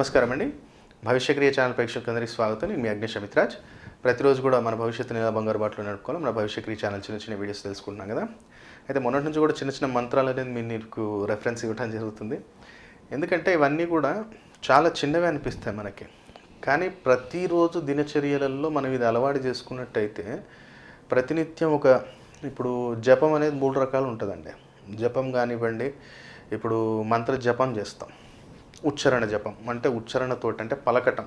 నమస్కారం అండి భవిష్యక్రియ ఛానల్ ప్రేక్షకులందరికీ స్వాగతం. నేను మీ అగ్నిషమిత్రాజ్ ప్రతిరోజు కూడా మన భవిష్యత్తుని ఎలా బంగారు బాటలో నడుపుకోవాలి. మన భవిష్యక్రియ ఛానల్ చిన్న చిన్న వీడియోస్ తెలుసుకుంటున్నాం కదా. అయితే మొన్నటి నుంచి కూడా చిన్న చిన్న మంత్రాలు అనేది మీకు రెఫరెన్స్ ఇవ్వడం జరుగుతుంది. ఎందుకంటే ఇవన్నీ కూడా చాలా చిన్నవి అనిపిస్తాయి మనకి. కానీ ప్రతిరోజు దినచర్యలలో మనం ఇది అలవాటు చేసుకున్నట్టయితే ప్రతినిత్యం ఒక ఇప్పుడు జపం అనేది మూడు రకాలు ఉంటుందండి. జపం కానివ్వండి ఇప్పుడు మంత్ర జపం చేస్తాం. ఉచ్చరణ జపం. అంటే ఉచ్చరణతో అంటే పలకటం.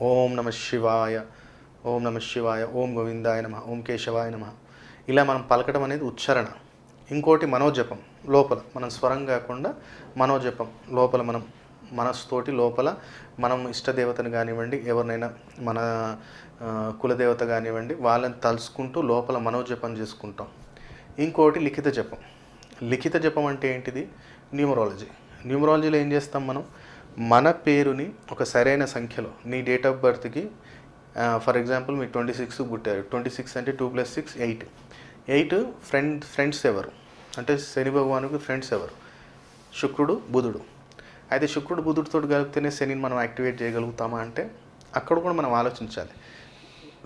ఓం నమ శివాయ ఓం నమ శివాయ ఓం గోవిందాయ నమ ఓం కేశవాయ నమ. ఇలా మనం పలకటం అనేది ఉచ్చరణ. ఇంకోటి మనోజపం లోపల. మనం స్వరం కాకుండా మనోజపం లోపల మనం మనస్తోటి లోపల మనం ఇష్టదేవతను కానివ్వండి ఎవరినైనా మన కులదేవత కానివ్వండి వాళ్ళని తలుసుకుంటూ లోపల మనోజపం చేసుకుంటాం. ఇంకోటి లిఖిత జపం. లిఖిత జపం అంటే ఏంటిది? న్యూమరాలజీ. న్యూమరాలజీలో ఏం చేస్తాం మనం? మన పేరుని ఒక సరైన సంఖ్యలో నీ డేట్ ఆఫ్ బర్త్కి ఫర్ ఎగ్జాంపుల్ మీకు ట్వంటీ సిక్స్ పుట్టారు. ట్వంటీ సిక్స్ అంటే two plus six eight eight friend friends ఎవరు? అంటే శని భగవానుకి ఫ్రెండ్స్ ఎవరు? శుక్రుడు బుధుడు. అయితే శుక్రుడు బుధుడితో కలిపితేనే శనిని మనం యాక్టివేట్ చేయగలుగుతామా అంటే అక్కడ కూడా మనం ఆలోచించాలి.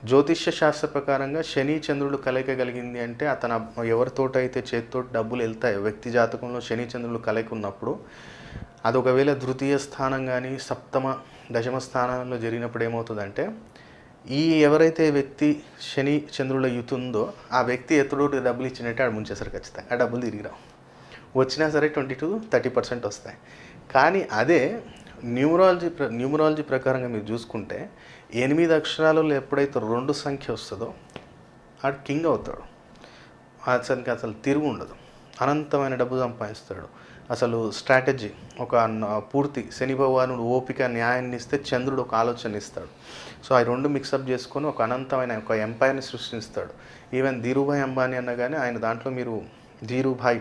జ్యోతిష్య శాస్త్ర ప్రకారంగా శని చంద్రుడు కలయిక కలిగింది అంటే అతను ఎవరితోటైతే అయితే చేతితో డబ్బులు వెళ్తాయో వ్యక్తి జాతకంలో శని చంద్రుడు కలయిక ఉన్నప్పుడు అది ఒకవేళ తృతీయ స్థానం కానీ సప్తమ దశమ స్థానంలో జరిగినప్పుడు ఏమవుతుందంటే ఈ ఎవరైతే వ్యక్తి శని చంద్రుల యుతి ఉందో ఆ వ్యక్తి ఎత్తుడు డబ్బులు ఇచ్చినట్టే ఆడు ముంచేస్తారు ఖచ్చితంగా. ఆ డబ్బులు తిరిగి రావు వచ్చినా సరే ట్వంటీ టు థర్టీ పర్సెంట్ వస్తాయి. కానీ అదే న్యూమరాలజీ ప్ర న్యూమరాలజీ ప్రకారంగా మీరు చూసుకుంటే ఎనిమిది అక్షరాలలో ఎప్పుడైతే రెండు సంఖ్య వస్తుందో ఆడు కింగ్ అవుతాడు. అతనికి అసలు తిరుగు ఉండదు. అనంతమైన డబ్బు సంపాదిస్తాడు. అసలు స్ట్రాటజీ ఒక పూర్తి శని భగవానుడు ఓపిక న్యాయాన్ని ఇస్తే చంద్రుడు ఒక ఆలోచన ఇస్తాడు. సో ఆ రెండు మిక్సప్ చేసుకొని ఒక అనంతమైన ఒక ఎంపైర్ని సృష్టిస్తాడు. ఈవెన్ ధీరుభాయ్ అంబానీ అన్న కానీ ఆయన దాంట్లో మీరు ధీరుభాయ్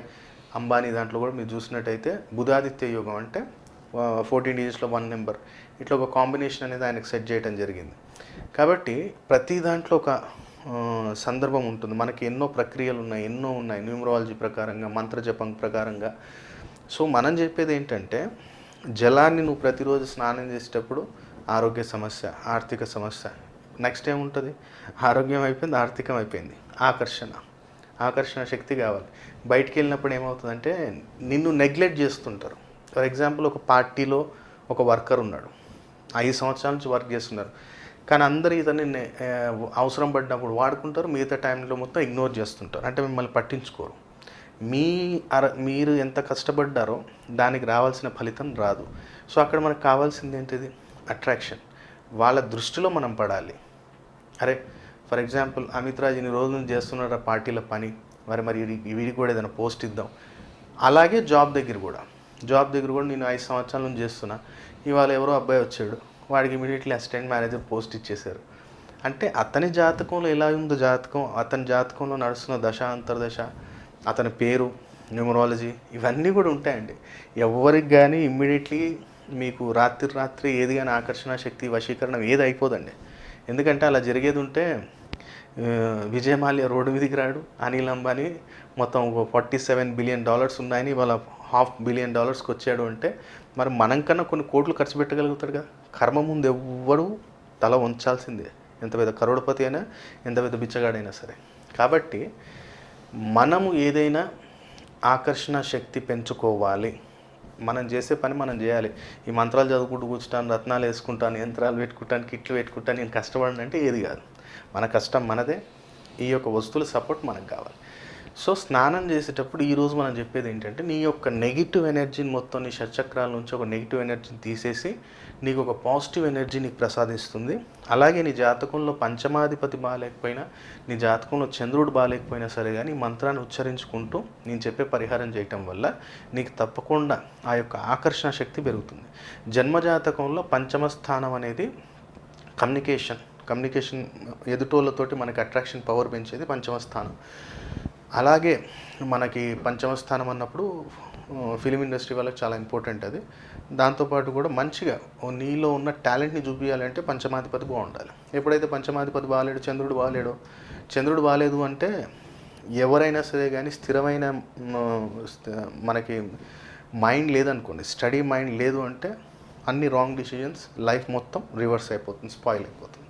అంబానీ దాంట్లో కూడా మీరు చూసినట్టయితే బుధాదిత్య యోగం అంటే ఫోర్టీన్ డిజిట్స్లో వన్ నెంబర్ ఇట్లా ఒక కాంబినేషన్ అనేది ఆయనకు సెట్ చేయడం జరిగింది. కాబట్టి ప్రతి దాంట్లో ఒక సందర్భం ఉంటుంది. మనకి ఎన్నో ప్రక్రియలు ఉన్నాయి ఎన్నో ఉన్నాయి. న్యూమరాలజీ ప్రకారంగా మంత్రజపం ప్రకారంగా. సో మనం చెప్పేది ఏంటంటే జలాన్ని నువ్వు ప్రతిరోజు స్నానం చేసేటప్పుడు ఆరోగ్య సమస్య ఆర్థిక సమస్య. నెక్స్ట్ ఏముంటుంది? ఆరోగ్యం అయిపోయింది ఆర్థికం అయిపోయింది. ఆకర్షణ. ఆకర్షణ శక్తి కావాలి. బయటికి వెళ్ళినప్పుడు ఏమవుతుందంటే నిన్ను నెగ్లెక్ట్ చేస్తుంటారు. ఫర్ ఎగ్జాంపుల్ ఒక పార్టీలో ఒక వర్కర్ ఉన్నాడు. ఐదు సంవత్సరాల నుంచి వర్క్ చేస్తున్నారు. కానీ అందరూ ఇతన్ని అవసరం పడినప్పుడు వాడుకుంటారు. మిగతా టైంలో మొత్తం ఇగ్నోర్ చేస్తుంటారు. అంటే మిమ్మల్ని పట్టించుకోరు. మీ అర మీరు ఎంత కష్టపడ్డారో దానికి రావాల్సిన ఫలితం రాదు. సో అక్కడ మనకు కావాల్సింది ఏంటిది? అట్రాక్షన్ వాళ్ళ దృష్టిలో మనం పడాలి. అరే ఫర్ ఎగ్జాంపుల్ అమిత్ రాజ్ ఇన్ని రోజులు నుంచి చేస్తున్నాడు ఆ పార్టీల పని. మరి మరి వీడికి కూడా ఏదైనా పోస్ట్ ఇద్దాం. అలాగే జాబ్ దగ్గర కూడా. జాబ్ దగ్గర కూడా నేను ఐదు సంవత్సరాల నుంచి చేస్తున్నా. ఇవాళ ఎవరో అబ్బాయి వచ్చాడు. వాడికి ఇమీడియట్లీ అసిస్టెంట్ మేనేజర్ పోస్ట్ ఇచ్చేశారు. అంటే అతని జాతకంలో ఎలా ఉందో జాతకం అతని జాతకంలో నడుస్తున్న దశ అంతర్దశ అతని పేరు న్యూమరాలజీ ఇవన్నీ కూడా ఉంటాయండి. ఎవరికి కానీ ఇమ్మీడియట్లీ మీకు రాత్రి రాత్రి ఏది కానీ ఆకర్షణ శక్తి వశీకరణం ఏది అయిపోదండి. ఎందుకంటే అలా జరిగేది ఉంటే విజయమాల్య మాల్యా రోడ్డు మీదకి రాడు. అనిల్ అంబానీ మొత్తం ఫార్టీ సెవెన్ బిలియన్ డాలర్స్ ఉన్నాయని వాళ్ళ హాఫ్ బిలియన్ డాలర్స్కి వచ్చాడు అంటే మరి మనం కన్నా కొన్ని కోట్లు ఖర్చు పెట్టగలుగుతాడు కదా. కర్మ ముందు ఎవ్వడు తల ఉంచాల్సిందే ఎంత పెద్ద కరోడపతి అయినా ఎంత పెద్ద బిచ్చగాడైనా సరే. కాబట్టి మనము ఏదైనా ఆకర్షణ శక్తి పెంచుకోవాలి. మనం చేసే పని మనం చేయాలి. ఈ మంత్రాలు చదువుకుంటూ కూర్చుంటాను రత్నాలు వేసుకుంటాను యంత్రాలు పెట్టుకుంటాను కిట్లు పెట్టుకుంటాను నేను కష్టపడను అంటే ఏది కాదు. మన కష్టం మనదే. ఈ యొక్క వస్తువుల సపోర్ట్ మనకు కావాలి. సో స్నానం చేసేటప్పుడు ఈరోజు మనం చెప్పేది ఏంటంటే నీ యొక్క నెగిటివ్ ఎనర్జీని మొత్తం నీ షట్చక్రాల నుంచి ఒక నెగిటివ్ ఎనర్జీని తీసేసి నీకు ఒక పాజిటివ్ ఎనర్జీ నీకు ప్రసాదిస్తుంది. అలాగే నీ జాతకంలో పంచమాధిపతి బాగాలేకపోయినా నీ జాతకంలో చంద్రుడు బాగాలేకపోయినా సరే కానీ మంత్రాన్ని ఉచ్చరించుకుంటూ నేను చెప్పే పరిహారం చేయటం వల్ల నీకు తప్పకుండా ఆ యొక్క ఆకర్షణ శక్తి పెరుగుతుంది. జన్మజాతకంలో పంచమ స్థానం అనేది కమ్యూనికేషన్ కమ్యూనికేషన్ ఎదుటోళ్ళతోటి మనకి అట్రాక్షన్ పవర్ పెంచేది పంచమ స్థానం అలాగే మనకి పంచమ స్థానం అన్నప్పుడు ఫిలిం ఇండస్ట్రీ వాళ్ళకి చాలా ఇంపార్టెంట్ అది. దాంతోపాటు కూడా మంచిగా ఓ నీలో ఉన్న టాలెంట్ని చూపించాలంటే పంచమాధిపతి బాగుండాలి ఎప్పుడైతే పంచమాధిపతి బాగాలేడు చంద్రుడు బాగాలేడు చంద్రుడు బాగాలేదు అంటే ఎవరైనా సరే కానీ స్థిరమైన మనకి మైండ్ లేదనుకోండి స్టడీ మైండ్ లేదు అంటే అన్ని రాంగ్ డిసిజన్స్ లైఫ్ మొత్తం రివర్స్ అయిపోతుంది స్పాయిల్ అయిపోతుంది.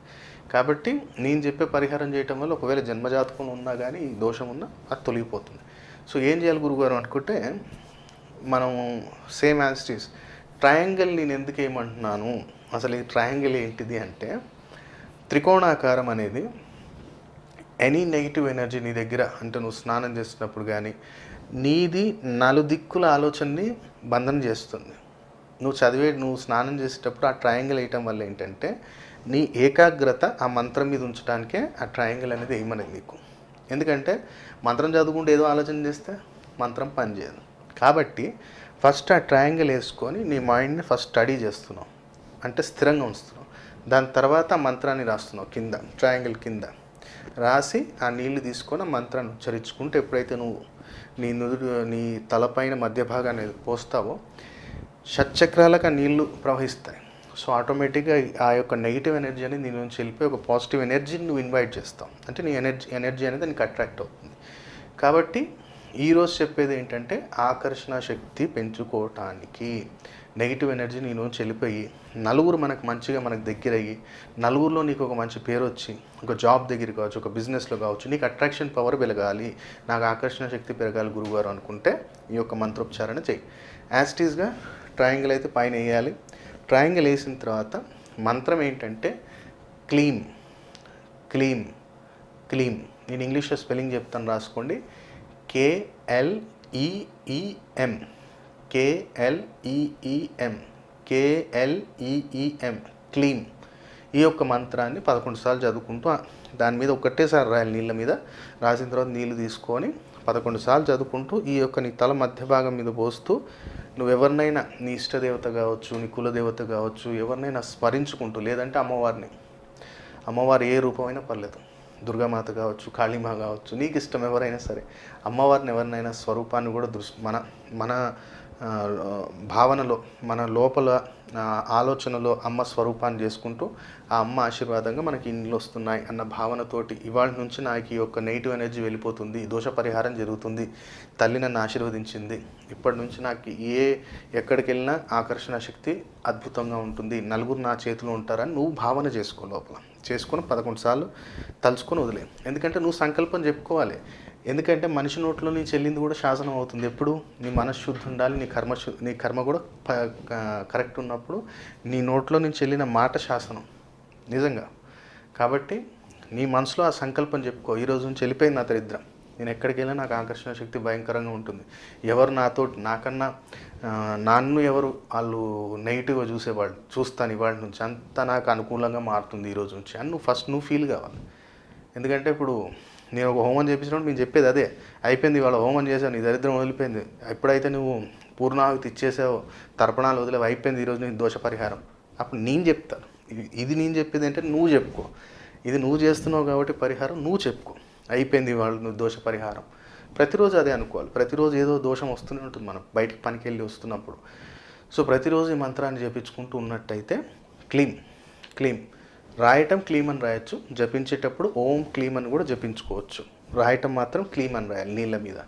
కాబట్టి నేను చెప్పే పరిహారం చేయటం వల్ల ఒకవేళ జన్మజాతకం ఉన్నా కానీ ఈ దోషం ఉన్నా అది తొలగిపోతుంది. సో ఏం చేయాలి గురుగారు అనుకుంటే మనం సేమ్ యాన్స్టీస్ ట్రయాంగిల్ నేను ఎందుకు ఏమంటున్నాను? అసలు ఈ ట్రయాంగిల్ ఏంటిది అంటే త్రికోణాకారం అనేది ఎనీ నెగిటివ్ ఎనర్జీ నీ దగ్గర అంటే నువ్వు స్నానం చేస్తున్నప్పుడు కానీ నీది నలుదిక్కుల ఆలోచనని బంధనం చేస్తుంది. నువ్వు చదివే నువ్వు స్నానం చేసేటప్పుడు ఆ ట్రయాంగిల్ వేయటం వల్ల ఏంటంటే నీ ఏకాగ్రత ఆ మంత్రం మీద ఉంచడానికే ఆ ట్రయాంగిల్ అనేది వేయమనేది నీకు. ఎందుకంటే మంత్రం చదువుకుంటే ఏదో ఆలోచన చేస్తే మంత్రం పనిచేయదు కాబట్టి ఫస్ట్ ఆ ట్రయాంగిల్ వేసుకొని నీ మైండ్ని ఫస్ట్ స్టడీ చేస్తున్నావు. అంటే స్థిరంగా ఉంచుతున్నావు. దాని తర్వాత మంత్రాన్ని రాస్తున్నావు కింద ట్రయాంగిల్ కింద. రాసి ఆ నీళ్ళు తీసుకొని ఆ మంత్రాన్ని ఉచ్చరించుకుంటే ఎప్పుడైతే నువ్వు నీ నుదురు నీ తలపైన మధ్య భాగాన్ని పోస్తావో షట్చక్రాలకు ఆ నీళ్ళు ప్రవహిస్తాయి. సో ఆటోమేటిక్గా ఆ యొక్క నెగిటివ్ ఎనర్జీ అనేది నీ నుంచి వెళ్ళిపోయి ఒక పాజిటివ్ ఎనర్జీని నువ్వు ఇన్వైట్ చేస్తావు. అంటే నీ ఎనర్జీ ఎనర్జీ అనేది నీకు అట్రాక్ట్ అవుతుంది. కాబట్టి ఈరోజు చెప్పేది ఏంటంటే ఆకర్షణ శక్తి పెంచుకోవటానికి నెగిటివ్ ఎనర్జీ నీ నుంచి వెళ్ళిపోయి నలుగురు మనకు మంచిగా మనకు దగ్గరయ్యి నలుగురిలో నీకు ఒక మంచి పేరు వచ్చి ఒక జాబ్ దగ్గర కావచ్చు ఒక బిజినెస్లో కావచ్చు నీకు అట్రాక్షన్ పవర్ పెరగాలి నాకు ఆకర్షణ శక్తి పెరగాలి గురువుగారు అనుకుంటే ఈ యొక్క మంత్రోచ్చారణ చెయ్యి ఈస్గా ట్రయాంగిల్ అయితే పైన వేయాలి. ట్రయాంగిల్ వేసిన తర్వాత మంత్రం ఏంటంటే క్లీమ్ క్లీమ్ క్లీమ్. నేను ఇంగ్లీష్లో స్పెల్లింగ్ చెప్తాను రాసుకోండి. కేఎల్ఈఈఎం కేఎల్ఈఈఎం కేఎల్ఈఈఎం క్లీమ్. ఈ యొక్క మంత్రాన్ని పదకొండు సార్లు చదువుకుంటూ దాని మీద ఒకటేసారి రాయాలి నీళ్ళ మీద. రాసిన తర్వాత నీళ్ళు తీసుకొని పదకొండు సార్లు చదువుకుంటూ ఈ యొక్క నీ తల మధ్య భాగం మీద పోస్తూ నువ్వు ఎవరినైనా నీ ఇష్టదేవత కావచ్చు నీ కులదేవత కావచ్చు ఎవరినైనా స్మరించుకుంటూ లేదంటే అమ్మవారిని. అమ్మవారు ఏ రూపమైనా పర్లేదు. దుర్గామాత కావచ్చు కాళీమా కావచ్చు నీకు ఇష్టం ఎవరైనా సరే అమ్మవారిని ఎవరినైనా స్వరూపాన్ని కూడా దృష్టి మన మన భావనలో మన లోపల ఆలోచనలో అమ్మ స్వరూపాన్ని చేసుకుంటూ ఆ అమ్మ ఆశీర్వాదంగా మనకి ఇండ్లు వస్తున్నాయి అన్న భావనతోటి ఇవాళ నుంచి నాకు ఈ యొక్క నెగిటివ్ ఎనర్జీ వెళ్ళిపోతుంది దోష పరిహారం జరుగుతుంది తల్లి నన్ను ఆశీర్వదించింది. ఇప్పటి నుంచి నాకు ఏ ఎక్కడికి వెళ్ళినా ఆకర్షణ శక్తి అద్భుతంగా ఉంటుంది. నలుగురు నా చేతిలో ఉంటారని నువ్వు భావన చేసుకో లోపల. చేసుకొని పదకొండు సార్లు తలుచుకొని వదిలే. ఎందుకంటే నువ్వు సంకల్పం చెప్పుకోవాలి. ఎందుకంటే మనిషి నోట్లో నుంచి చెల్లింది కూడా శాసనం అవుతుంది. ఎప్పుడు? నీ మనశ్శుద్ధి ఉండాలి నీ కర్మ నీ కర్మ కూడా కరెక్ట్ ఉన్నప్పుడు నీ నోట్లో నుంచి వెళ్ళిన మాట శాసనం. నిజంగా. కాబట్టి నీ మనసులో ఆ సంకల్పం చెప్పుకో. ఈ రోజు నుంచి వెళ్ళిపోయింది నా దరిద్రం. నేను ఎక్కడికి వెళ్ళినా నాకు ఆకర్షణ శక్తి భయంకరంగా ఉంటుంది. ఎవరు నాతో నాకన్నా నాన్ను నన్ను ఎవరు వాళ్ళు నెగిటివ్గా చూసేవాళ్ళు చూస్తాను ఇవాళ నుంచి. అంతా నాకు అనుకూలంగా మారుతుంది ఈరోజు నుంచి. అని నువ్వు ఫస్ట్ నువ్వు ఫీల్ కావాలి. ఎందుకంటే ఇప్పుడు నేను ఒక హోమం చేపించినప్పుడు నేను చెప్పేది అదే. అయిపోయింది ఇవాళ హోమం చేశాను నీ దరిద్రం వదిలిపోయింది. ఎప్పుడైతే నువ్వు పూర్ణాహుతి ఇచ్చేసావో తర్పణాలు వదిలేవు అయిపోయింది ఈరోజు నీకు దోష పరిహారం. అప్పుడు నేను చెప్తాను. ఇది- ఇది నేను చెప్పేది అంటే నువ్వు చెప్పుకో. ఇది నువ్వు చేస్తున్నావు కాబట్టి పరిహారం నువ్వు చెప్పుకో. అయిపోయింది ఇవాళ నువ్వు దోష పరిహారం. ప్రతిరోజు అదే అనుకోవాలి. ప్రతిరోజు ఏదో దోషం వస్తూనే ఉంటుంది. మనం బయటికి పనికి వెళ్ళి వస్తున్నప్పుడు. సో ప్రతిరోజు ఈ మంత్రాన్ని చేపించుకుంటూ ఉన్నట్టయితే క్లీమ్ క్లీమ్ రాయటం క్లీమ్ అని రాయొచ్చు. జపించేటప్పుడు ఓం క్లీమ్ అని కూడా జపించుకోవచ్చు. రాయటం మాత్రం క్లీమ్ అని రాయాలి నీళ్ళ మీద.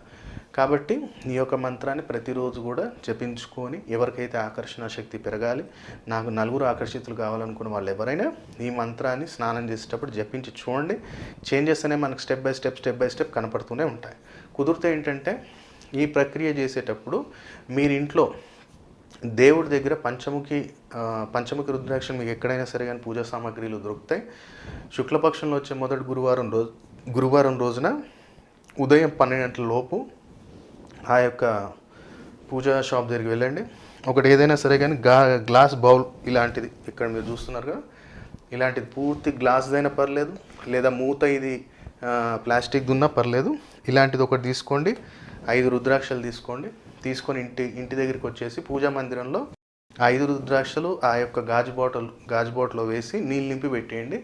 కాబట్టి ఈ యొక్క మంత్రాన్ని ప్రతిరోజు కూడా జపించుకొని ఎవరికైతే ఆకర్షణ శక్తి పెరగాలి నాకు నలుగురు ఆకర్షితులు కావాలనుకున్న వాళ్ళు ఎవరైనా ఈ మంత్రాన్ని స్నానం చేసేటప్పుడు జపించి చూడండి. చేంజెస్ అనేవి మనకు step by step step by step కనపడుతూనే ఉంటాయి. కుదిరితే ఏంటంటే ఈ ప్రక్రియ చేసేటప్పుడు మీరు ఇంట్లో దేవుడి దగ్గర పంచముఖి పంచముఖి రుద్రాక్షలు మీకు ఎక్కడైనా సరే కానీ పూజా సామాగ్రిలు దొరుకుతాయి. శుక్లపక్షంలో వచ్చే మొదటి గురువారం రోజు గురువారం రోజున ఉదయం పన్నెండు గంటల లోపు ఆ యొక్క పూజా షాప్ దగ్గరికి వెళ్ళండి. ఒకటి ఏదైనా సరే కానీ గా గ్లాస్ బౌల్ ఇలాంటిది ఇక్కడ మీరు చూస్తున్నారు కదా. ఇలాంటిది పూర్తి గ్లాస్దైనా పర్లేదు లేదా మూత ఇది ప్లాస్టిక్ ఉన్నా పర్లేదు. ఇలాంటిది ఒకటి తీసుకోండి. ఐదు రుద్రాక్షలు తీసుకోండి. తీసుకొని ఇంటి ఇంటి దగ్గరికి వచ్చేసి పూజా మందిరంలో ఆ ఐదు రుద్రాక్షలు ఆ యొక్క గాజు బాటిల్ గాజు బాటిల్లో వేసి నీళ్ళు నింపి పెట్టేయండి.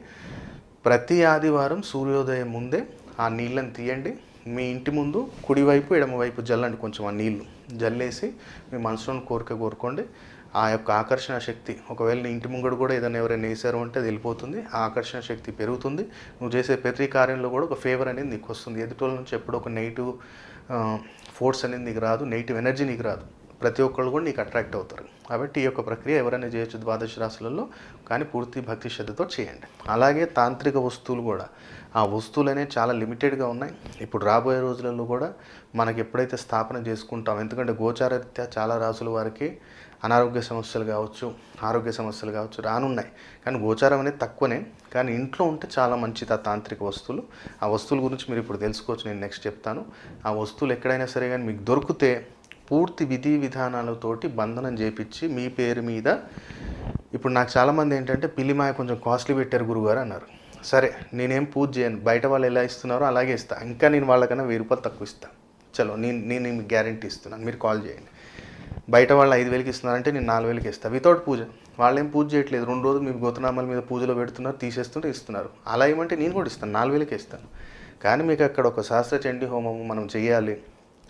ప్రతి ఆదివారం సూర్యోదయం ముందే ఆ నీళ్ళని తీయండి. మీ ఇంటి ముందు కుడివైపు ఎడమవైపు జల్లండి కొంచెం ఆ నీళ్ళు జల్లేసి మీ మనసులోని కోరిక కోరుకోండి. ఆ యొక్క ఆకర్షణ శక్తి ఒకవేళ నీ ఇంటి ముంగడు కూడా ఏదైనా ఎవరైనా వేసారు అంటే అది వెళ్ళిపోతుంది. ఆ ఆకర్షణ శక్తి పెరుగుతుంది. నువ్వు చేసే ప్రతి కార్యంలో కూడా ఒక ఫేవర్ అనేది నీకు వస్తుంది. ఎదుటోళ్ళ నుంచి ఎప్పుడో ఒక నెగిటివ్ ఫోర్స్ అనేది నీకు రాదు నెగిటివ్ ఎనర్జీ నీకు రాదు. ప్రతి ఒక్కళ్ళు కూడా నీకు అట్రాక్ట్ అవుతారు. కాబట్టి ఈ యొక్క ప్రక్రియ ఎవరైనా చేయొచ్చు ద్వాదశ రాశులలో కానీ పూర్తి భక్తి శ్రద్ధతో చేయండి. అలాగే తాంత్రిక వస్తువులు కూడా. ఆ వస్తువులు అనేవి చాలా లిమిటెడ్గా ఉన్నాయి. ఇప్పుడు రాబోయే రోజులలో కూడా మనకి ఎప్పుడైతే స్థాపన చేసుకుంటాం ఎందుకంటే గోచారరీత్యా చాలా రాసుల వారికి అనారోగ్య సమస్యలు కావచ్చు ఆరోగ్య సమస్యలు కావచ్చు రానున్నాయి. కానీ గోచారం అనేది తక్కువనే. కానీ ఇంట్లో ఉంటే చాలా మంచిది ఆ తాంత్రిక వస్తువులు. ఆ వస్తువుల గురించి మీరు ఇప్పుడు తెలుసుకోవచ్చు నేను నెక్స్ట్ చెప్తాను. ఆ వస్తువులు ఎక్కడైనా సరే కానీ మీకు దొరికితే పూర్తి విధి విధానాలతోటి బంధనం చేపించి మీ పేరు మీద ఇప్పుడు నాకు చాలామంది ఏంటంటే పిల్లిమాయ కొంచెం కాస్ట్లీ పెట్టారు గురుగారు అన్నారు. సరే నేనేం పూజ చేయను. బయట వాళ్ళు ఎలా ఇస్తున్నారో అలాగే ఇస్తాను ఇంకా నేను వాళ్ళకన్నా వెయ్యి రూపాయలు తక్కువ ఇస్తాను చలో నేను నేను మీకు గ్యారంటీ ఇస్తున్నాను. మీరు కాల్ చేయండి. బయట వాళ్ళు ఐదు వేలకి ఇస్తున్నారంటే నేను నాలుగు వేలకి ఇస్తాను వితౌట్ పూజ. వాళ్ళు ఏం పూజ చేయట్లేదు. రెండు రోజులు మీ గోతనామాల మీద పూజలో పెడుతున్నారు తీసేస్తుంటే ఇస్తున్నారు. అలా ఇవ్వమంటే నేను కూడా ఇస్తాను. నాలుగు వేలకి ఇస్తాను. కానీ మీకు అక్కడ ఒక శాస్త్ర చండీ హోమం మనం చేయాలి.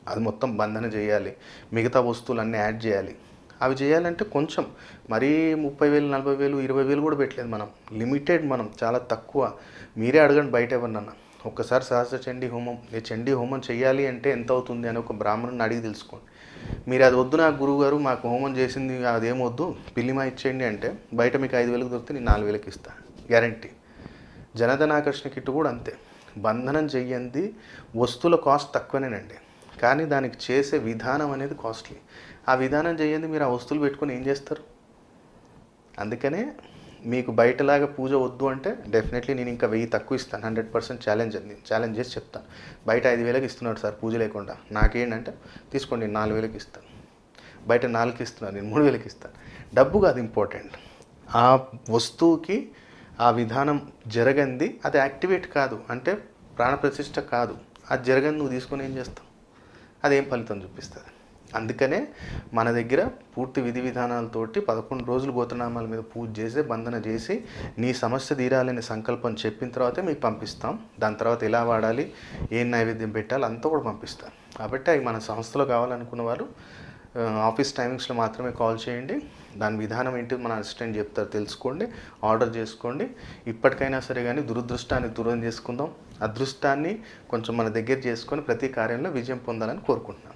అది మొత్తం బంధన చేయాలి. మిగతా వస్తువులన్నీ యాడ్ చేయాలి. అవి చేయాలంటే కొంచెం మరీ ముప్పై వేలు నలభై వేలు ఇరవై వేలు కూడా పెట్టలేదు మనం. లిమిటెడ్ మనం. చాలా తక్కువ. మీరే అడగండి బయట ఎవరినన్నా ఒక్కసారి సహస్ర చండీ హోమం ఏ చండీ హోమం చేయాలి అంటే ఎంత అవుతుంది అని ఒక బ్రాహ్మణుని అడిగి తెలుసుకోండి. మీరు అది వద్దు నా గురువు గారు మాకు హోమం చేసింది అదేం వద్దు. పిల్లిమా ఇచ్చేయండి అంటే బయట మీకు ఐదు వేలకు దొరికితే నేను నాలుగు వేలకు ఇస్తాను గ్యారంటీ జనధనాకర్షణ కిట్ కూడా అంతే. బంధనం చెయ్యంది. వస్తువుల కాస్ట్ తక్కువనేనండి. కానీ దానికి చేసే విధానం అనేది కాస్ట్లీ ఆ విధానం చేయండి మీరు ఆ వస్తువులు పెట్టుకొని ఏం చేస్తారు? అందుకనే మీకు బయటలాగా పూజ వద్దు అంటే డెఫినెట్లీ నేను ఇంకా వెయ్యి తక్కువ ఇస్తాను. హండ్రెడ్ పర్సెంట్ ఛాలెంజ్ అండి ఛాలెంజ్ చేసి చెప్తాను బయట ఐదు వేలకు ఇస్తున్నాడు సార్ పూజ లేకుండా. నాకేంటంటే తీసుకోండి నేను నాలుగు వేలకు ఇస్తాను. బయట నాలుగు ఇస్తున్నాను నేను మూడు వేలకు ఇస్తాను. డబ్బు కాదు ఇంపార్టెంట్ ఆ వస్తువుకి ఆ విధానం జరగంది అది యాక్టివేట్ కాదు. అంటే ప్రాణప్రతిష్ట కాదు. అది జరగని నువ్వు తీసుకొని ఏం చేస్తావు? అదేం ఫలితం చూపిస్తుంది? అందుకనే మన దగ్గర పూర్తి విధి విధానాలతోటి పదకొండు రోజులు గోత్రనామాల మీద పూజ చేసి బంధన చేసి నీ సమస్య తీరాలని సంకల్పం చెప్పిన తర్వాతే మీకు పంపిస్తాం. దాని తర్వాత ఎలా వాడాలి ఏం నైవేద్యం పెట్టాలి అంతా కూడా పంపిస్తాం. కాబట్టి అవి మన సంస్థలో కావాలనుకున్న వారు ఆఫీస్ టైమింగ్స్లో మాత్రమే కాల్ చేయండి. దాని విధానం ఏంటి మన అసిస్టెంట్ చెప్తారు తెలుసుకోండి ఆర్డర్ చేసుకోండి. ఇప్పటికైనా సరే కానీ దురదృష్టాన్ని దూరం చేసుకుందాం. అదృష్టాన్ని కొంచెం మన దగ్గర చేసుకొని ప్రతి కార్యంలో విజయం పొందాలని కోరుకుంటున్నాం.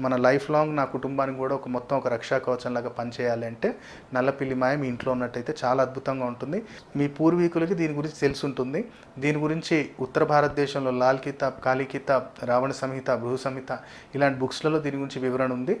మన లైఫ్ లాంగ్ నా కుటుంబానికి కూడా ఒక మొత్తం ఒక రక్షా కవచంలాగా పనిచేయాలి అంటే నల్లపిల్లి మాయ మీ ఇంట్లో ఉన్నట్టయితే చాలా అద్భుతంగా ఉంటుంది. మీ పూర్వీకులకి దీని గురించి తెలిసి ఉంటుంది దీని గురించి ఉత్తర భారతదేశంలో లాల్ కితాబ్ కాళీ కితాబ్ రావణ సంహిత బృహ సంహిత ఇలాంటి బుక్స్లలో దీని గురించి వివరణ ఉంది.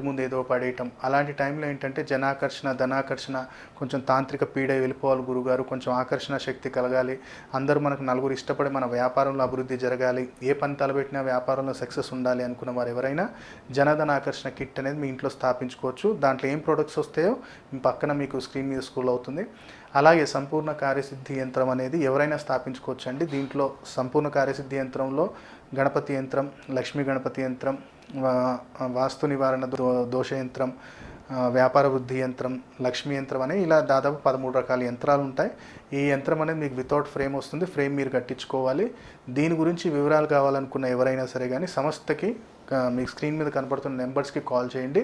ముందు ఏదో పడేయటం. అలాంటి టైంలో ఏంటంటే జనాకర్షణ ధనాకర్షణ కొంచెం తాంత్రిక పీడ వెళ్ళిపోవాలి గురుగారు కొంచెం ఆకర్షణ శక్తి కలగాలి. అందరూ మనకు నలుగురు ఇష్టపడి మన వ్యాపారంలో అభివృద్ధి జరగాలి. ఏ పని తలబెట్టినా వ్యాపారంలో సక్సెస్ ఉండాలి అనుకున్న వారు ఎవరైనా జనధన ఆకర్షణ కిట్ అనేది మీ ఇంట్లో స్థాపించుకోవచ్చు. దాంట్లో ఏం ప్రొడక్ట్స్ వస్తాయో పక్కన మీకు స్క్రీన్ మీద స్కూల్ అవుతుంది. అలాగే సంపూర్ణ కార్యసిద్ధి యంత్రం అనేది ఎవరైనా స్థాపించుకోవచ్చు అండి దీంట్లో సంపూర్ణ కార్యసిద్ధి యంత్రంలో గణపతి యంత్రం లక్ష్మీ గణపతి యంత్రం వాస్తు నివారణ దో దోష యంత్రం వ్యాపార వృద్ధి యంత్రం లక్ష్మీ యంత్రం అని ఇలా దాదాపు పదమూడు రకాల యంత్రాలు ఉంటాయి. ఈ యంత్రం అనేది మీకు వితౌట్ ఫ్రేమ్ వస్తుంది. ఫ్రేమ్ మీరు కట్టించుకోవాలి. దీని గురించి వివరాలు కావాలనుకున్న ఎవరైనా సరే కానీ సంస్థకి మీకు స్క్రీన్ మీద కనపడుతున్న నెంబర్స్కి కాల్ చేయండి.